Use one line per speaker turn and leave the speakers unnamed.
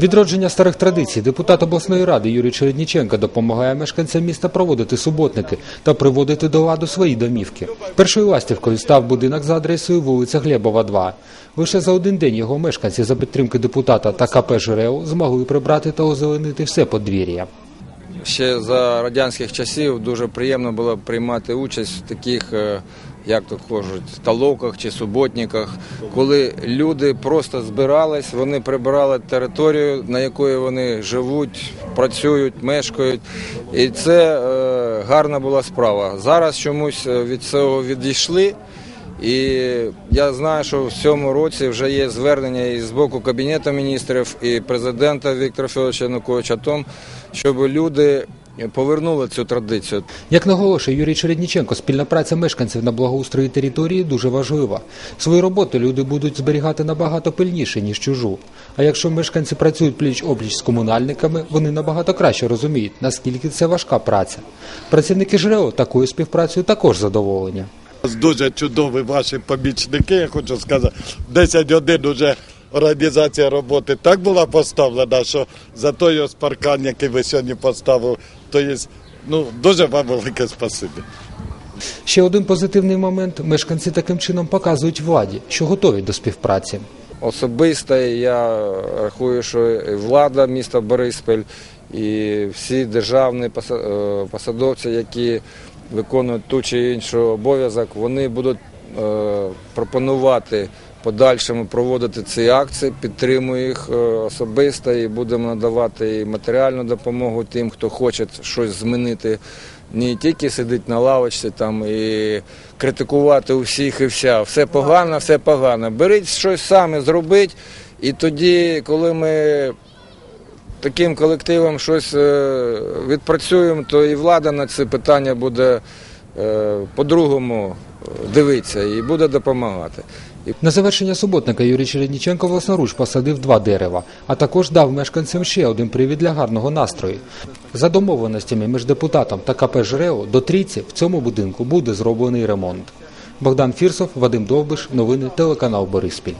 Відродження старих традицій депутат обласної ради Юрій Чередніченко допомагає мешканцям міста проводити суботники та приводити до ладу свої домівки. Першою ластівкою став будинок за адресою вулиця Глебова, 2. Лише за один день його мешканці за підтримки депутата та КП «Жирел» змогли прибрати та озеленити все подвір'я.
Ще за радянських часів дуже приємно було приймати участь в таких, е, як тут кажуть, столовках чи суботниках, коли люди просто збирались, вони прибирали територію, на якої вони живуть, працюють, мешкають. І це е, гарна була справа. Зараз чомусь е, від цього відійшли. І я знаю, що в цьому році вже є звернення і з боку Кабінету міністрів і президента Віктора Федоровича Януковича щоб люди повернули цю традицію.
Як наголошує Юрій Чередніченко, спільна праця мешканців на благоустрої території дуже важлива. Свою роботу люди будуть зберігати набагато пильніше, ніж чужу. А якщо мешканці працюють пліч-опліч з комунальниками, вони набагато краще розуміють, наскільки це важка праця. Працівники ЖРЕО такою співпрацею також задоволені.
Дуже чудові ваші помічники, я хочу сказати. 10 годин уже організація роботи так була поставлена, що за той ось паркан, який ви сьогодні поставили, то є, ну, дуже вам велике спасибі.
Ще один позитивний момент – мешканці таким чином показують владі, що готові до співпраці.
Особисто я рахую, що влада міста Бориспіль і всі державні е, посадовці, які виконують ту чи іншу обов'язок, вони будуть е, пропонувати подальшому проводити ці акції, підтримую їх е, особисто і будемо надавати і матеріальну допомогу тим, хто хоче щось змінити. Не тільки сидить на лавочці там і критикувати усіх і вся. Все погано, все погано. Беріть щось саме зробіть, і тоді, коли ми таким колективом щось е, відпрацюємо, то і влада на це питання буде е, по-другому дивитися і буде допомагати.
На завершення суботника Юрій Чередніченко власноруч посадив два дерева, а також дав мешканцям ще один привід для гарного настрою. За домовленостями між депутатом та КП «ЖРЕО» до трійці в цьому будинку буде зроблений ремонт. Богдан Фірсов, Вадим Довбиш, новини телеканал Бориспіль.